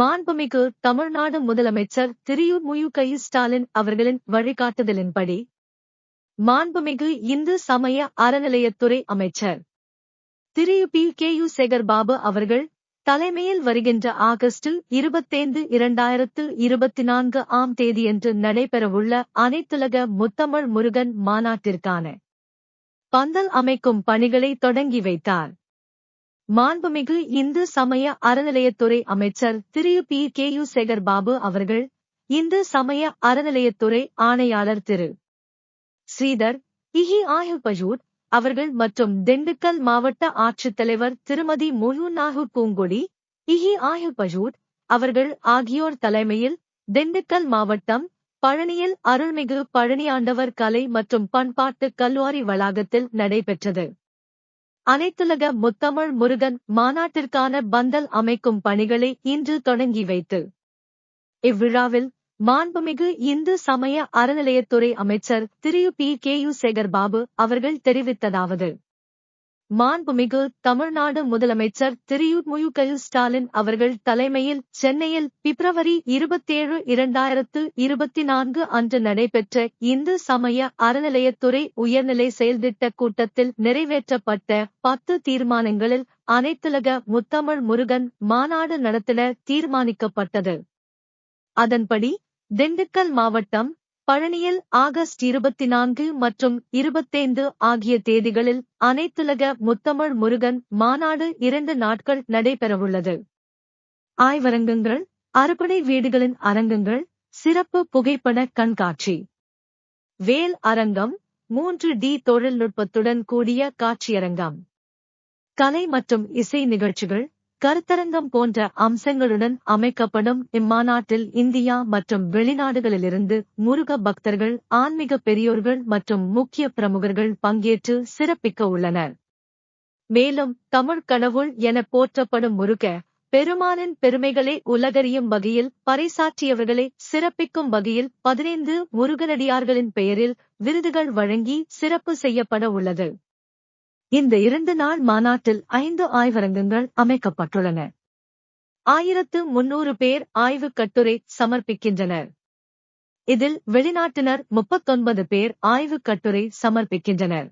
மாண்புமிகு தமிழ்நாடு முதலமைச்சர் திரியூர் முயுகை ஸ்டாலின் அவர்களின் வழிகாட்டுதலின்படி மாண்புமிகு இந்து சமய அறநிலையத்துறை அமைச்சர் Thiru P K U Sekar Babu அவர்கள் தலைமையில் வருகின்ற ஆகஸ்டில் இருபத்தைந்து இரண்டாயிரத்து இருபத்தி நான்கு ஆம் தேதியன்று நடைபெறவுள்ள அனைத்துலக முத்தமிழ் முருகன் மாநாட்டிற்கான பந்தல் அமைக்கும் பணிகளை தொடங்கி வைத்தார். மாண்புமிகு இந்து சமய அறநிலையத்துறை அமைச்சர் Thiru P K U Sekar Babu அவர்கள் இந்து சமய அறநிலையத்துறை ஆணையாளர் திரு. ஸ்ரீதர் இஹி ஆயுள் பஜூர் அவர்கள் மற்றும் திண்டுக்கல் மாவட்ட ஆட்சித்தலைவர் திருமதி முழுநாகு பூங்கொடி இஹி ஆயுள் பஜூர் அவர்கள் ஆகியோர் தலைமையில் திண்டுக்கல் மாவட்டம் பழனியில் அருள்மிகு பழனியாண்டவர் கலை மற்றும் பண்பாட்டு கல்லூரி வளாகத்தில் நடைபெற்றது. அனைத்துலக முத்தமிழ் முருகன் மாநாட்டிற்கான பந்தல் அமைக்கும் பணிகளை இன்று தொடங்கி வைத்து இவ்விழாவில் மாண்புமிகு இந்து சமய அறநிலையத்துறை அமைச்சர் Thiru P K U Sekar Babu அவர்கள் தெரிவித்ததாவது. மாண்புமிகு தமிழ்நாடு முதலமைச்சர் திரு முயுக ஸ்டாலின் அவர்கள் தலைமையில் சென்னையில் பிப்ரவரி இருபத்தேழு இரண்டாயிரத்து இருபத்தி நான்கு அன்று நடைபெற்ற இந்து சமய அறநிலையத்துறை உயர்நிலை செயல்திட்ட கூட்டத்தில் நிறைவேற்றப்பட்ட பத்து தீர்மானங்களில் அனைத்துலக முத்தமிழ் முருகன் மாநாடு நடத்திட தீர்மானிக்கப்பட்டது. அதன்படி திண்டுக்கல் மாவட்டம் பழனியில் ஆகஸ்ட் இருபத்தி நான்கு மற்றும் இருபத்தைந்து ஆகிய தேதிகளில் அனைத்துலக முத்தமிழ் முருகன் மாநாடு இரண்டு நாட்கள் நடைபெறவுள்ளது. ஆய்வரங்கங்கள் அறுபடை வீடுகளின் அரங்கங்கள் சிறப்பு புகைப்பட கண்காட்சி. வேல் அரங்கம் மூன்று டி தொழில்நுட்பத்துடன் கூடிய காட்சியரங்கம். கலை மற்றும் இசை நிகழ்ச்சிகள் கருத்தரங்கம் போன்ற அம்சங்களுடன் அமைக்கப்படும் இம்மாநாட்டில் இந்தியா மற்றும் வெளிநாடுகளிலிருந்து முருக பக்தர்கள் ஆன்மீக பெரியோர்கள் மற்றும் முக்கிய பிரமுகர்கள் பங்கேற்று சிறப்பிக்க உள்ளனர். மேலும் தமிழ் கடவுள் என போற்றப்படும் முருக பெருமானின் பெருமைகளை உலகறியும் வகையில் பறைசாற்றியவர்களை சிறப்பிக்கும் வகையில் பதினைந்து முருகனடியார்களின் பெயரில் விருதுகள் வழங்கி சிறப்பு செய்யப்பட உள்ளது. இந்த இரண்டு நாள் மாநாட்டில் ஐந்து ஆய்வரங்கங்கள் அமைக்கப்பட்டுள்ளன. ஆயிரத்து முன்னூறு பேர் ஆய்வுக் கட்டுரை சமர்ப்பிக்கின்றனர். இதில் வெளிநாட்டினர் முப்பத்தொன்பது பேர் ஆய்வுக் கட்டுரை சமர்ப்பிக்கின்றனர்.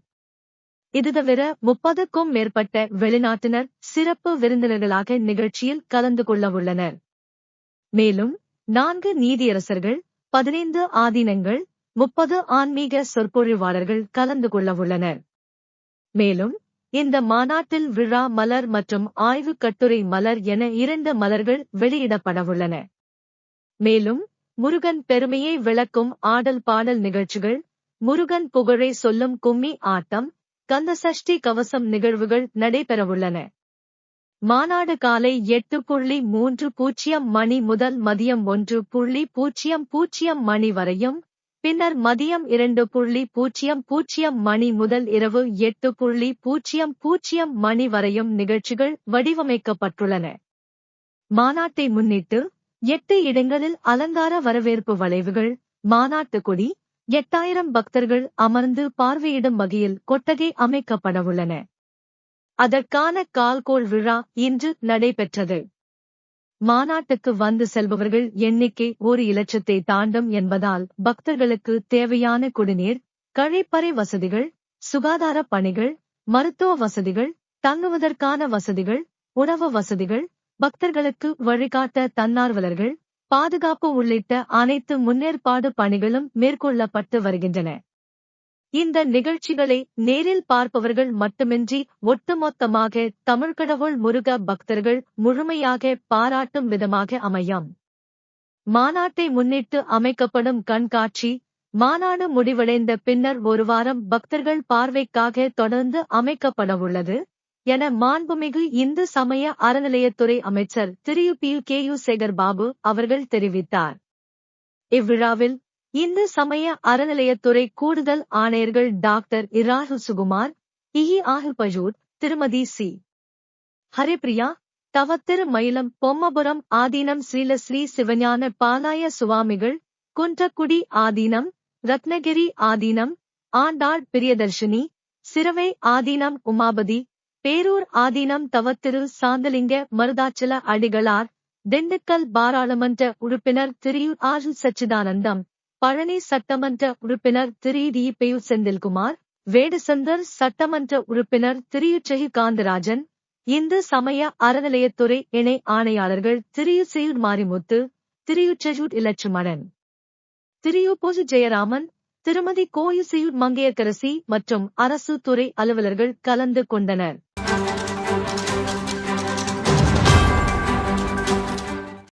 இது தவிர முப்பதுக்கும் மேற்பட்ட வெளிநாட்டினர் சிறப்பு விருந்தினர்களாக நிகழ்ச்சியில் கலந்து கொள்ள உள்ளனர். மேலும் நான்கு நீதியரசர்கள் பதினைந்து ஆதீனங்கள் முப்பது ஆன்மீக சொற்பொழிவாளர்கள் கலந்து கொள்ள உள்ளனர். மேலும் இந்த மாநாட்டில் விழா மலர் மற்றும் ஆய்வு கட்டுரை மலர் என இரண்டு மலர்கள் வெளியிடப்படவுள்ளன. மேலும் முருகன் பெருமையை விளக்கும் ஆடல் பாடல் நிகழ்ச்சிகள் முருகன் புகழை சொல்லும் கும்மி ஆட்டம் கந்தசஷ்டி கவசம் நிகழ்வுகள் நடைபெறவுள்ளன. மாநாடு காலை எட்டு புள்ளி மூன்று பூஜ்ஜியம் மணி முதல் மதியம் ஒன்று புள்ளி பூஜ்ஜியம் பூஜ்ஜியம் மணி வரையும் பின்னர் மதியம் இரண்டு புள்ளி பூஜ்ஜியம் பூஜ்ஜியம் மணி முதல் இரவு எட்டு புள்ளி பூஜ்ஜியம் பூஜ்ஜியம் மணி வரையும் நிகழ்ச்சிகள் வடிவமைக்கப்பட்டுள்ளன. மாநாட்டை முன்னிட்டு எட்டு இடங்களில் அலங்கார வரவேற்பு வளைவுகள் மாநாட்டு கொடி எட்டாயிரம் பக்தர்கள் அமர்ந்து பார்வையிடும் வகையில் கொட்டகை அமைக்கப்படவுள்ளன. அதற்கான கால்கோள் விழா இன்று நடைபெற்றது. மாநாட்டுக்கு வந்து செல்பவர்கள் எண்ணிக்கை ஒரு இலட்சத்தை தாண்டும் என்பதால் பக்தர்களுக்கு தேவையான குடிநீர் கழிப்பறை வசதிகள் சுகாதார பணிகள் மருத்துவ வசதிகள் தங்குவதற்கான வசதிகள் உணவு வசதிகள் பக்தர்களுக்கு வழிகாட்ட தன்னார்வலர்கள் பாதுகாப்பு உள்ளிட்ட அனைத்து முன்னேற்பாடு பணிகளும் மேற்கொள்ளப்பட்டு வருகின்றன. இந்த நிகழ்ச்சிகளை நேரில் பார்ப்பவர்கள் மட்டுமின்றி ஒட்டுமொத்தமாக தமிழ்கடவுள் முருக பக்தர்கள் முழுமையாக பாராட்டும் விதமாக அமையும். மாநாட்டை முன்னிட்டு அமைக்கப்படும் கண்காட்சி மாநாடு முடிவடைந்த பின்னர் ஒரு வாரம் பக்தர்கள் பார்வைக்காக தொடர்ந்து அமைக்கப்படவுள்ளது என மாண்புமிகு இந்து சமய அறநிலையத்துறை அமைச்சர் Thiru. P. K. U. Sekar Babu அவர்கள் தெரிவித்தார். இவ்விழாவில் இந்து சமய அறநிலையத்துறை கூடுதல் ஆணையர்கள் டாக்டர் இராகுல் சுகுமார் இஹி ஆகில் பஜூர் திருமதி சி. ஹரிபிரியா தவத்திரு மயிலம் பொம்மபுரம் ஆதீனம் ஸ்ரீலஸ்ரீ சிவஞான பாலாய சுவாமிகள் குன்றக்குடி ஆதீனம் ரத்னகிரி ஆதீனம் ஆண்டாள் பிரியதர்ஷினி சிறவை ஆதீனம் உமாபதி பேரூர் ஆதீனம் தவத்திரு சாந்தலிங்க மருதாச்சல அடிகளார் திண்டுக்கல் பாராளுமன்ற உறுப்பினர் திரியூர் ஆர். சச்சிதானந்தம். பழனி சட்டமன்ற உறுப்பினர் திரு டி பெயு செந்தில்குமார் வேடசந்தர் சட்டமன்ற உறுப்பினர் திரியுச்சகி காந்தராஜன் இந்து சமய அறநிலையத்துறை இணை ஆணையாளர்கள் திரியுச்செயூர் மாரிமுத்து திரியுச்செயூர் இலட்சுமணன். திரியுபோசு ஜெயராமன் திருமதி கோயிசையூர் மங்கையர்கரசி மற்றும் அரசு துறை அலுவலர்கள் கலந்து கொண்டனர்.